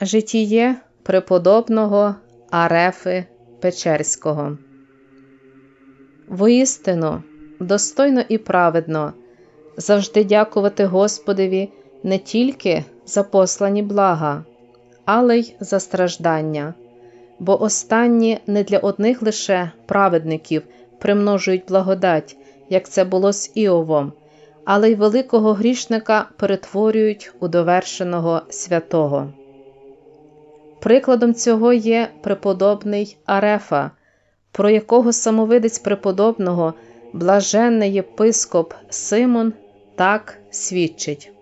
Житіє преподобного Арефи Печерського. Воістину, достойно і праведно завжди дякувати Господеві не тільки за послані блага, але й за страждання, бо останні не для одних лише праведників примножують благодать, як це було з Іовом, але й великого грішника перетворюють у довершеного святого. Прикладом цього є преподобний Арефа, про якого самовидець преподобного, блаженний єпископ Симон так свідчить.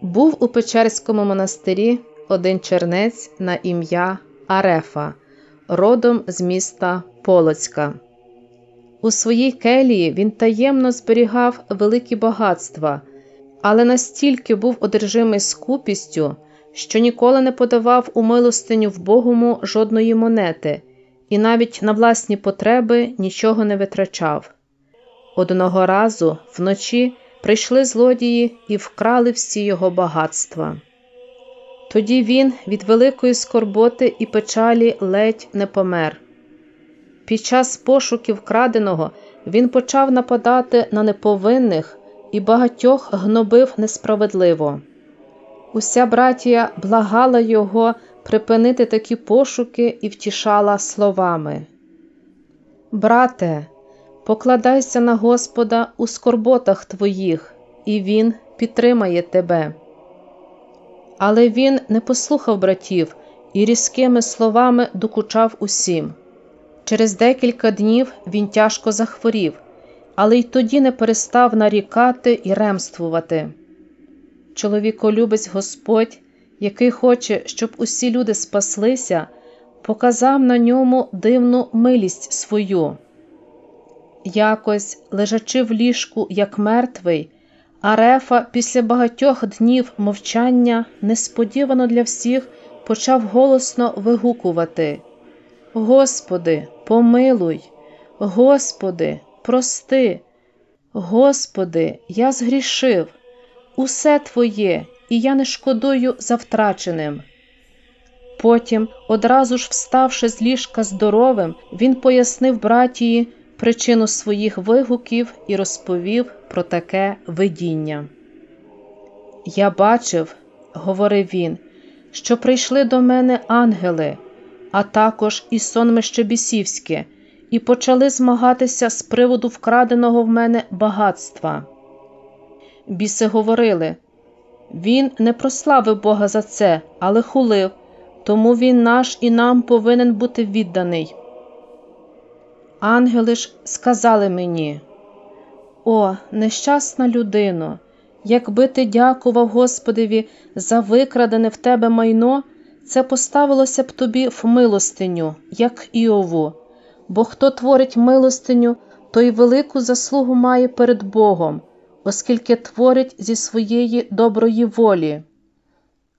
Був у Печерському монастирі один чернець на ім'я Арефа, родом з міста Полоцька. У своїй келії він таємно зберігав великі багатства, але настільки був одержимий скупістю що ніколи не подавав у милостиню Богому жодної монети і навіть на власні потреби нічого не витрачав. Одного разу вночі прийшли злодії і вкрали всі його багатства. Тоді він від великої скорботи і печалі ледь не помер. Під час пошуків краденого він почав нападати на неповинних і багатьох гнобив несправедливо. Уся братія благала його припинити такі пошуки і втішала словами. Брате, покладайся на Господа у скорботах твоїх, і Він підтримає тебе. Але він не послухав братів і різкими словами докучав усім. Через декілька днів він тяжко захворів, але й тоді не перестав нарікати і ремствувати чоловіколюбець Господь, який хоче, щоб усі люди спаслися, показав на ньому дивну милість свою. Якось, лежачи в ліжку, як мертвий, Арефа після багатьох днів мовчання несподівано для всіх почав голосно вигукувати: Господи, помилуй, Господи, прости, Господи, я згрішив усе твоє, і я не шкодую за втраченим. Потім, одразу ж вставши з ліжка здоровим, він пояснив братії причину своїх вигуків і розповів про таке видіння. Я бачив, говорив він, що прийшли до мене ангели, а також і сонмище бісівське, і почали змагатися з приводу вкраденого в мене багатства. Біси говорили. Він не прославив Бога за це, але хулив, тому він наш і нам повинен бути відданий. Ангели ж сказали мені: О, нещасна людино, якби ти дякував Господеві за викрадене в тебе майно, це поставилося б тобі в милостиню, як Іову, бо хто творить милостиню, той велику заслугу має перед Богом оскільки творить зі своєї доброї волі.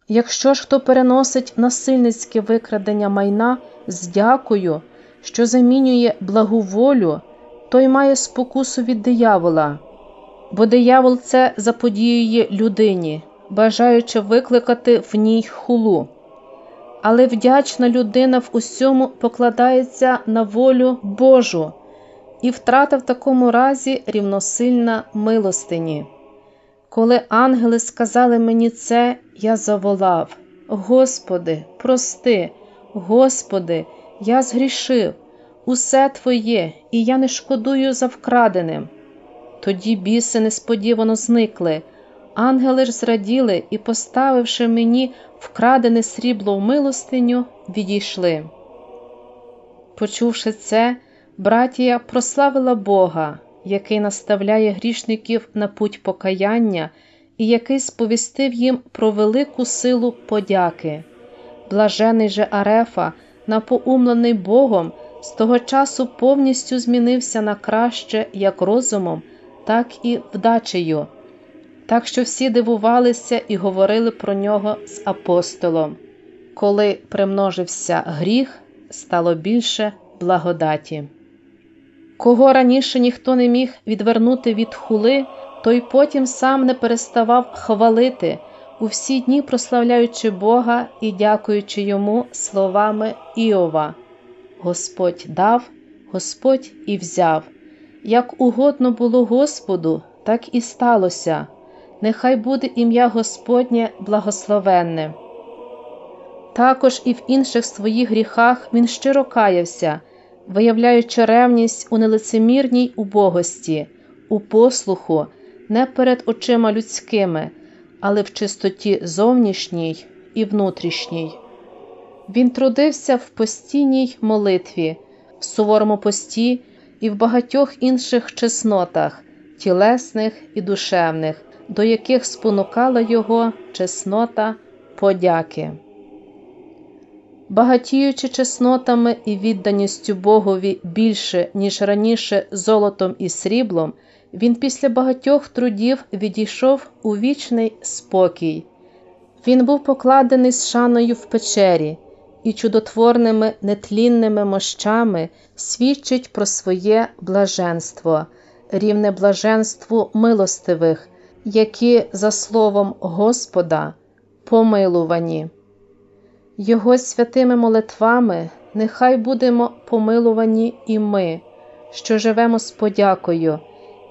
Якщо ж хто переносить насильницьке викрадення майна з дякою, що замінює благу волю, той має спокусу від диявола, бо диявол це заподіює людині, бажаючи викликати в ній хулу. Але вдячна людина в усьому покладається на волю Божу, і втрата в такому разі рівносильна милостині. Коли ангели сказали мені це, я заволав: Господи, прости, Господи, я згрішив, усе Твоє, і я не шкодую за вкраденим. Тоді біси несподівано зникли. Ангели ж зраділи і, поставивши мені вкрадене срібло в милостиню, відійшли. Почувши це, Братія прославила Бога, який наставляє грішників на путь покаяння і який сповістив їм про велику силу подяки. Блажений же Арефа, напоумлений Богом, з того часу повністю змінився на краще як розумом, так і вдачею, так що всі дивувалися і говорили про нього з апостолом. Коли примножився гріх, стало більше благодаті. Кого раніше ніхто не міг відвернути від хули, той потім сам не переставав хвалити, у всі дні прославляючи Бога і дякуючи йому словами Іова: Господь дав, Господь і взяв. Як угодно було Господу, так і сталося. Нехай буде ім'я Господнє благословенне. Також і в інших своїх гріхах він щиро каявся, виявляючи ревність у нелицемірній убогості, у послуху, не перед очима людськими, але в чистоті зовнішній і внутрішній. Він трудився в постійній молитві, в суворому пості і в багатьох інших чеснотах, тілесних і душевних, до яких спонукала його чеснота подяки. Багатіючи чеснотами і відданістю Богові більше, ніж раніше золотом і сріблом, він після багатьох трудів відійшов у вічний спокій. Він був покладений з шаною в печері і чудотворними нетлінними мощами свідчить про своє блаженство, рівне блаженству милостивих, які, за словом Господа, помилувані. Його святими молитвами нехай будемо помилувані і ми, що живемо з подякою,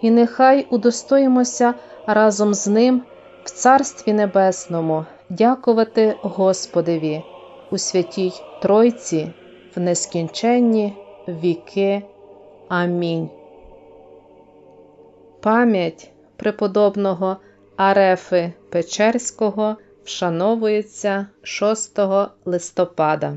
і нехай удостоїмося разом з ним в Царстві Небесному дякувати Господеві у святій Тройці в нескінченні віки. Амінь. Пам'ять преподобного Арефи Печерського вшановується 6 листопада.